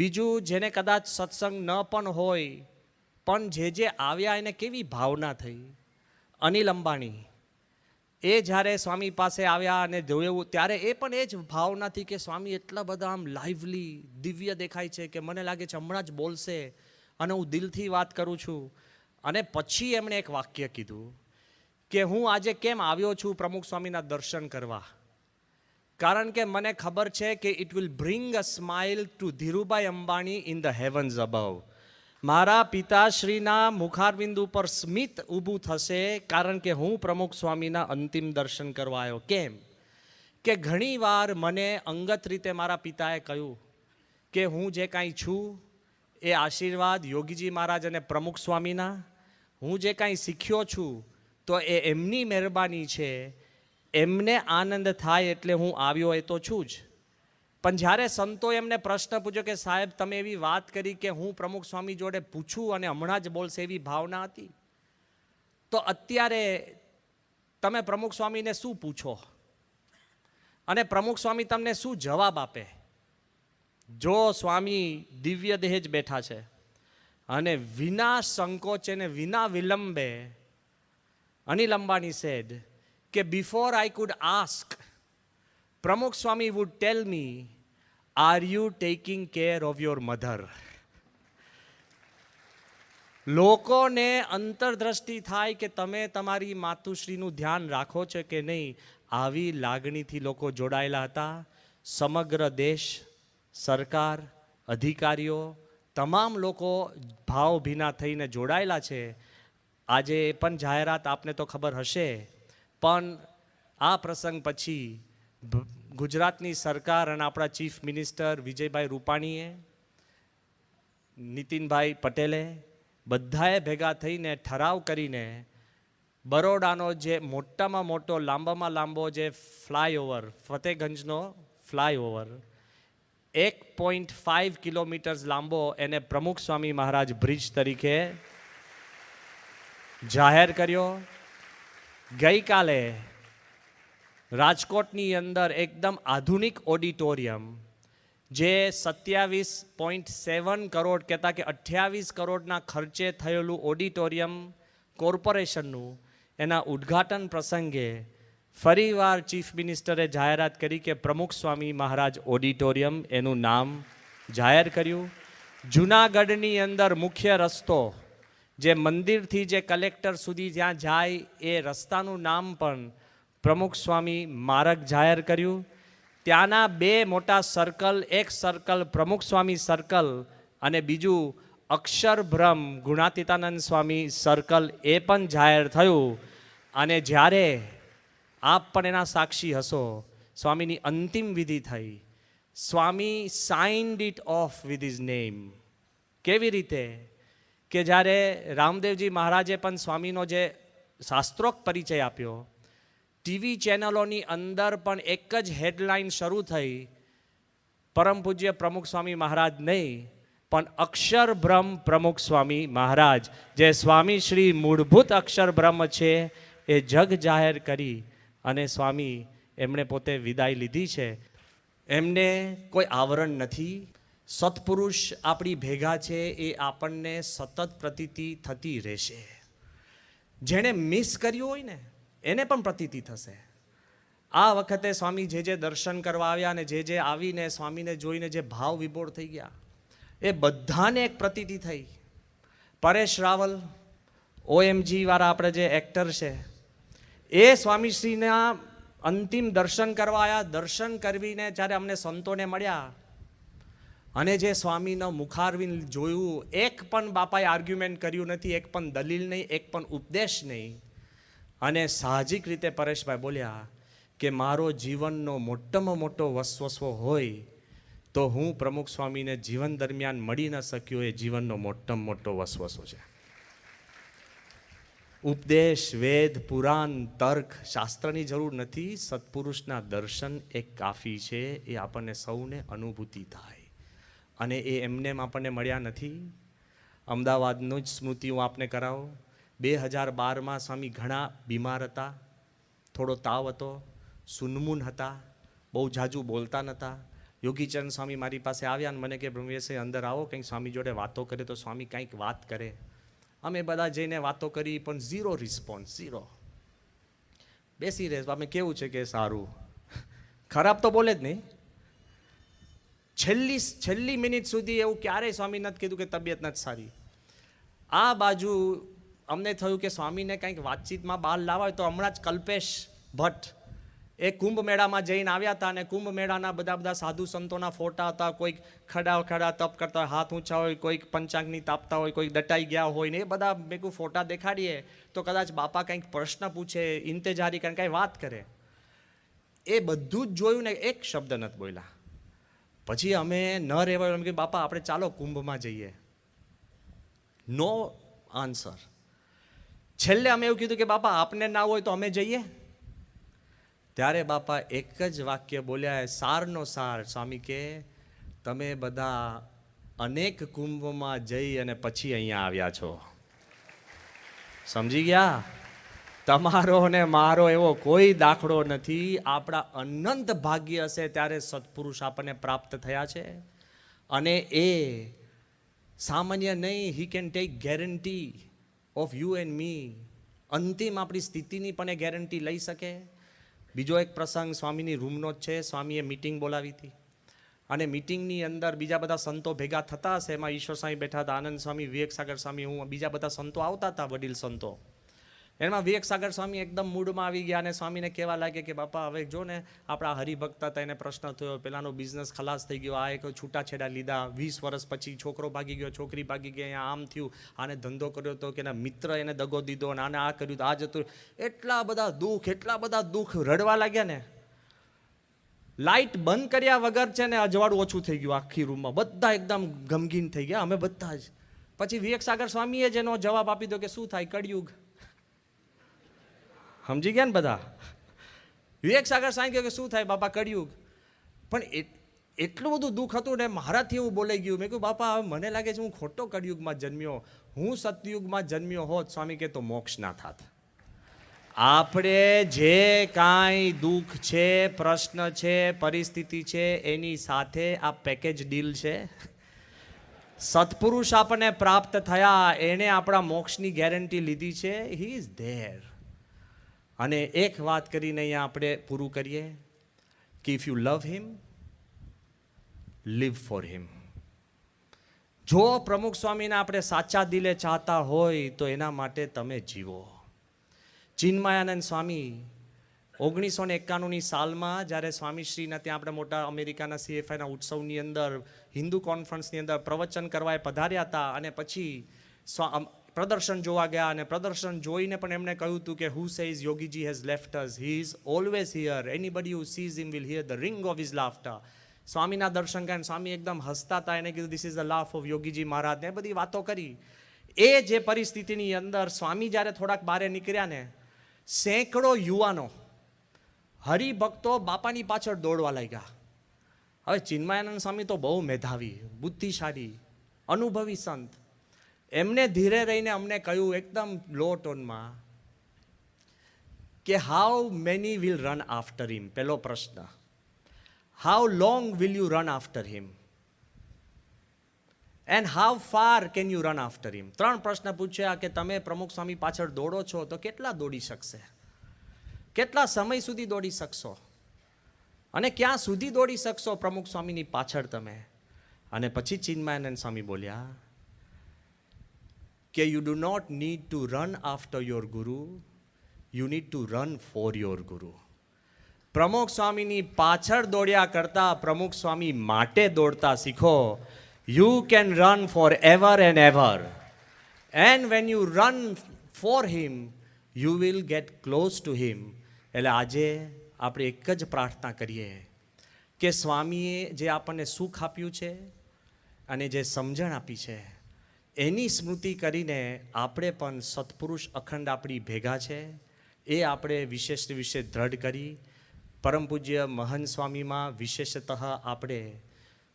બીજું, જેને કદાચ સત્સંગ ન પણ હોય, પણ જે જે આવ્યા એને કેવી ભાવના થઈ? અનિલ અંબાણી, એ જ્યારે સ્વામી પાસે આવ્યા અને જોયું, ત્યારે એ પણ એ જ ભાવનાથી કે સ્વામી એટલા બધા આમ લાઇવલી દિવ્ય દેખાય છે કે મને લાગે છે હમણાં જ બોલશે અને હું દિલથી વાત કરું છું. અને પછી એમણે એક વાક્ય કીધું કે હું આજે કેમ આવ્યો છું પ્રમુખ સ્વામીના દર્શન કરવા? કારણ કે મને ખબર છે કે it will bring a smile to Dhirubhai Ambani in the heavens above મારા પિતાશ્રીના મુખારબિંદ ઉપર સ્મિત ઊભું થશે કારણ કે હું પ્રમુખ સ્વામીના અંતિમ દર્શન કરવા આવ્યો. કેમ? કે ઘણીવાર મને અંગત રીતે મારા પિતાએ કહ્યું કે હું જે કાંઈ છું એ આશીર્વાદ યોગીજી મહારાજ અને પ્રમુખ સ્વામીના. હું જે કાંઈ શીખ્યો છું તો એ એમની મહેરબાની છે એમને આનંદ થાય એટલે હું આવ્યો એ તો છું જ. પણ જ્યારે સંતો એમને પ્રશ્ન પૂછ્યો કે સાહેબ, તમે એવી વાત કરી કે હું પ્રમુખ સ્વામી જોડે પૂછું અને હમણાં જ બોલશે એવી ભાવના હતી? તો અત્યારે તમે પ્રમુખ સ્વામીને શું પૂછો? અને પ્રમુખ સ્વામી તમને શું જવાબ આપે? જો સ્વામી દિવ્ય દેહ જ બેઠા છે અને વિના સંકોચે ને વિના વિલંબે અનિલ અંબાણી સેડ કે before I could ask Pramukh Swami would tell me are you taking care of your mother લોકોને અંતરદ્રષ્ટિ થાય કે તમે તમારી માતુશ્રીનું ધ્યાન રાખો છો કે નહીં, આવી લાગણીથી લોકો જોડાયેલા હતા. સમગ્ર દેશ, સરકાર, અધિકારીઓ, તમામ લોકો ભાવભીના થઈને જોડાયેલા છે. આજે એ પણ જાહેરાત આપને તો ખબર હશે. પણ આ પ્રસંગ પછી ગુજરાતની સરકાર અને આપણા ચીફ મિનિસ્ટર વિજયભાઈ રૂપાણીએ, નીતિનભાઈ પટેલે બધાએ ભેગા થઈને ઠરાવ કરીને બરોડાનો જે મોટામાં મોટો, લાંબામાં લાંબો જે ફ્લાયઓવર, ફતેગંજનો ફ્લાયઓવર, એક પોઈન્ટ ફાઇવ કિલોમીટર્સ લાંબો એને પ્રમુખ સ્વામી મહારાજ બ્રિજ તરીકે જાહેર કર્યો. ગઈકાલે રાજકોટની અંદર એકદમ આધુનિક ઓડિટોરિયમ જે સત્યાવીસ પોઈન્ટ સેવન કરોડ કહેતા કે અઠ્યાવીસ કરોડના ખર્ચે થયેલું ઓડિટોરિયમ કોર્પોરેશનનું એના ઉદ્ઘાટન પ્રસંગે ફરીવાર ચીફ મિનિસ્ટરે જાહેરાત કરી કે પ્રમુખ સ્વામી મહારાજ ઓડિટોરિયમ એનું નામ જાહેર કર્યું. જુનાગઢની અંદર મુખ્ય રસ્તો જે મંદિરથી જે કલેક્ટર સુધી જ્યાં જાય એ રસ્તાનું નામ પણ પ્રમુખ સ્વામી માર્ગ જાહેર કર્યું. ત્યાંના બે મોટા સર્કલ એક સર્કલ પ્રમુખ સ્વામી સર્કલ અને બીજું અક્ષરભ્રમ ગુણાતીતાનંદ સ્વામી સર્કલ એ પણ જાહેર થયું. અને જ્યારે આપ પણ એના સાક્ષી હશો, સ્વામીની અંતિમ વિધિ થઈ. Swami signed it off with his name કેવી રીતે? કે જ્યારે રામદેવજી મહારાજે પણ સ્વામીનો જે શાસ્ત્રોક્ત પરિચય આપ્યો, ટીવી ચેનલોની અંદર પણ એક જ હેડલાઇન શરૂ થઈ, પરમ પૂજ્ય પ્રમુખ સ્વામી મહારાજ નહીં, પણ અક્ષર બ્રહ્મ પ્રમુખ સ્વામી મહારાજ, જે સ્વામી શ્રી મૂળભૂત અક્ષર બ્રહ્મ છે, એ જગ જાહેર કરી અને સ્વામી એમણે પોતે વિદાય લીધી છે. એમને કોઈ આવરણ નથી. સત્પુરુષ આપણી ભેગા છે એ આપણને સતત પ્રતીતિ થતી રહેશે. જેણે મિસ કર્યું હોય ને, એને પણ પ્રતીતિ થશે. આ વખતે સ્વામી જે જે દર્શન કરવા આવ્યા અને જે જે આવીને સ્વામીને જોઈને જે ભાવ વિભોર થઈ ગયા, એ બધાને એક પ્રતીતિ થઈ. પરેશ રાવલ, ઓએમજી વાળા આપણે જે એક્ટર છે, એ સ્વામીશ્રીના અંતિમ દર્શન કરવા આવ્યા દર્શન કરવીને જ્યારે અમને સંતોને મળ્યા અને જે સ્વામીનો મુખારવિંદ જોયું, એક પણ બાપાએ આર્ગ્યુમેન્ટ કર્યું નથી, એક પણ દલીલ નહીં, એક પણ ઉપદેશ નહીં. અને સાહજિક રીતે પરેશભાઈ બોલ્યા કે મારો જીવનનો મોટામાં મોટો વસવસો હોય તો હું પ્રમુખ સ્વામીને જીવન દરમિયાન મળી ન શક્યો, એ જીવનનો મોટામાં મોટો વસવસો છે. ઉપદેશ, વેદ, પુરાણ, તર્ક શાસ્ત્રની જરૂર નથી, સત્પુરુષના દર્શન એક કાફી છે, એ આપણને સૌને અનુભૂતિ થાય. અને એ એમને આપણને મળ્યા નથી. અમદાવાદનું જ સ્મૃતિ હું આપને કરાવું. બે હજાર બારમાં સ્વામી ઘણા બીમાર હતા. થોડો તાવ હતો. સુનમૂન હતા. બહુ જાજુ બોલતા નહોતા યોગીચરણ સ્વામી મારી પાસે આવ્યા અને મને કે બ્રહ્મવેશે અંદર આવો, કંઈક સ્વામી જોડે વાતો કરે તો સ્વામી કંઈક વાત કરે. અમે બધા જઈને વાતો કરી, પણ ઝીરો રિસ્પોન્સ, ઝીરો. બેસી રહે. અમે કેવું છે કે સારું? ખરાબ તો બોલે જ નહીં. છેલ્લી છેલ્લી મિનિટ સુધી એવું ક્યારેય સ્વામી નથી કીધું કે તબિયત નથી સારી. આ બાજુ અમને થયું કે સ્વામીને કંઈક વાતચીતમાં બહાર લાવાય તો હમણાં જ કલ્પેશ ભટ્ટ એ કુંભ મેળામાં જઈને આવ્યા હતા અને કુંભ મેળાના બધા બધા સાધુ સંતોના ફોટા હતા, કોઈક ખડા ખડા તપ કરતા હોય હાથ ઊંચા હોય, કોઈક પંચાંગની તાપતા હોય, કોઈક દટાઈ ગયા હોય ને એ બધા ભેગું ફોટા દેખાડીએ તો કદાચ બાપા કંઈક પ્રશ્ન પૂછે, ઇંતજારી કરીને કાંઈ વાત કરે. એ બધું જ જોયું ને એક શબ્દ નથી બોલ્યા. પછી અમે ન રહેવાય એમ કે બાપા, આપણે ચાલો કુંભમાં જઈએ. નો આન્સર છેલ્લે અમે એવું કીધું કે, બાપા, આપને ના હોય તો અમે જઈએ. ત્યારે બાપા એક જ વાક્ય બોલ્યા, સારનો સાર. સ્વામી કે, તમે બધા અનેક કુંભમાં જઈ અને પછી અહીંયા આવ્યા છો. સમજી ગયા? તમારો ને મારો એવો કોઈ દાખલો નથી. આપણા અનંત ભાગ્ય હશે ત્યારે સત્પુરુષ આપણને પ્રાપ્ત થયા છે. અને એ સામાન્ય નહીં he can take guarantee of you and me અંતિમ આપણી સ્થિતિની પણ એ ગેરંટી લઈ શકે. બીજો એક પ્રસંગ સ્વામીની રૂમનો જ છે. સ્વામીએ મિટિંગ બોલાવી હતી. અને મિટિંગની અંદર બીજા બધા સંતો ભેગા થતા હશે. એમાં ઈશ્વર સ્વામી બેઠા હતા. આનંદ સ્વામી વિવેક સાગર સ્વામી, હું, બીજા બધા સંતો આવતા હતા, વડીલ સંતો. એમાં વિવેક સાગર સ્વામી એકદમ મૂડમાં આવી ગયા અને સ્વામીને કહેવા લાગે કે, બાપા, હવે જો ને આપણા હરિભક્ત હતા, એને પ્રશ્ન થયો, પેલાનો બિઝનેસ ખલાસ થઈ ગયો, આ એક છૂટાછેડા લીધા, વીસ વર્ષ પછી છોકરો ભાગી ગયો, છોકરી ભાગી ગઈ આમ થયું, આને ધંધો કર્યો તો કે એના મિત્ર એને દગો દીધો અને આને આ કર્યું આ જતું એટલા બધા દુઃખ, એટલા બધા દુઃખ રડવા લાગ્યા ને. લાઇટ બંધ કર્યા વગર છે ને અજવાળું ઓછું થઈ ગયું આખી રૂમમાં બધા એકદમ ગમગીન થઈ ગયા, અમે બધા જ. પછી વિવેક સાગર સ્વામીએ જ એનો જવાબ આપી દો કે, શું થાય, કળિયુગ? સમજી ગયા ને બધા? વિવેક સાગર સાંઈ કહ્યું કે શું થાય? બાપા, કળિયુગ. પણ એટલું બધું દુઃખ હતું ને મારાથી એવું બોલાઈ ગયું. મેં કહ્યું બાપા, હવે મને લાગે છે હું ખોટો કળિયુગમાં જન્મ્યો. હું સતયુગમાં જન્મ્યો હોત, સ્વામી કે તો મોક્ષ ના થાત. આપણે જે કાંઈ દુઃખ છે, પ્રશ્ન છે, પરિસ્થિતિ છે, એની સાથે આ પેકેજ ડીલ છે. સત્પુરુષ આપણને પ્રાપ્ત થયા, એણે આપણા મોક્ષની ગેરંટી લીધી છે. હી ઇઝ ધેર અને એક વાત કરીને અહીંયા આપણે પૂરું કરીએ કે if you love him live for him જો પ્રમુખ સ્વામીને આપણે સાચા દિલે ચાહતા હોય તો એના માટે તમે જીવો. ચિન્મયાનંદ સ્વામી ઓગણીસો ને એકાણુંની સાલમાં જ્યારે સ્વામીશ્રીના ત્યાં આપણે મોટા અમેરિકાના સીએફઆઈના ઉત્સવની અંદર, હિન્દુ કોન્ફરન્સની અંદર પ્રવચન કરવા એ પધાર્યા હતા અને પછી પ્રદર્શન જોવા ગયા અને પ્રદર્શન જોઈને પણ એમણે કહ્યું હતું કે who says Yogiji has left us he is always here anybody who sees him will hear the ring of his laughter સ્વામીના દર્શન કરીને સ્વામી એકદમ હસતા હતા. એને કીધું this is the laugh of Yogiji Maharaj ને બધી વાતો કરી. એ જે પરિસ્થિતિની અંદર સ્વામી જ્યારે થોડાક બારે નીકળ્યા ને, સેંકડો યુવાનો હરિભક્તો બાપાની પાછળ દોડવા લાગ્યા. હવે ચિન્મયાનંદ સ્વામી તો બહુ મેધાવી, બુદ્ધિશાળી, અનુભવી સંત. એમને ધીરે રહીને અમને કહ્યું એકદમ લો ટોનમાં કે how many will run after him પહેલો પ્રશ્ન. How long will you run after him and how far can you run after him ત્રણ પ્રશ્ન પૂછ્યા કે તમે પ્રમુખ સ્વામી પાછળ દોડો છો તો કેટલા દોડી શકશે? કેટલા સમય સુધી દોડી શકશો? અને ક્યાં સુધી દોડી શકશો પ્રમુખ સ્વામીની પાછળ તમે? અને પછી ચિન્મયાનંદ સ્વામી બોલ્યા કે you do not need to run after your guru you need to run for your guru Pramukh સ્વામીની પાછળ દોડ્યા કરતાં પ્રમુખ સ્વામી માટે દોડતા શીખો you can run for ever and ever and when you run for him you will get close to him એટલે આજે આપણે એક જ પ્રાર્થના કરીએ કે સ્વામીએ જે આપણને સુખ આપ્યું છે અને જે સમજણ આપી છે એની સ્મૃતિ કરીને આપણે પણ સત્પુરુષ અખંડ આપણી ભેગા છે. એ આપણે વિશેષ વિશે દ્રઢ કરી. પરમ પૂજ્ય મહન સ્વામીમાં વિશેષતઃ આપણે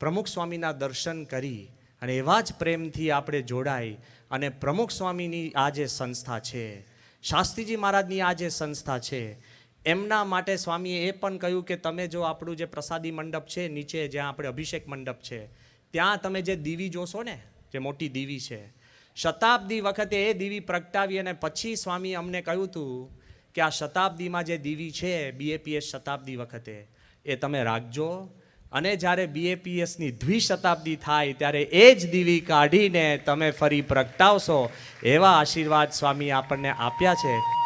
પ્રમુખ સ્વામીના દર્શન કરી અને એવા જ પ્રેમથી આપણે જોડાઈ અને પ્રમુખ સ્વામીની આ જે સંસ્થા છે, શાસ્ત્રીજી મહારાજની આ જે સંસ્થા છે, એમના માટે સ્વામીએ એ પણ કહ્યું કે તમે જો આપણું જે પ્રસાદી મંડપ છે, નીચે જ્યાં આપણે અભિષેક મંડપ છે, ત્યાં તમે જે દીવી જોશો ને જે મોટી દીવી છે. શતાબ્દી વખતે એ દીવી પ્રગટાવી અને પછી સ્વામી અમને કહ્યું હતું કે આ શતાબ્દીમાં જે દીવી છે બીએપીએસ શતાબ્દી વખતે, એ તમે રાખજો. અને જ્યારે બીએપીએસની દ્વિશતાબ્દી થાય, ત્યારે એ જ દીવી કાઢીને તમે ફરી પ્રગટાવશો, એવા આશીર્વાદ સ્વામી આપણને આપ્યા છે.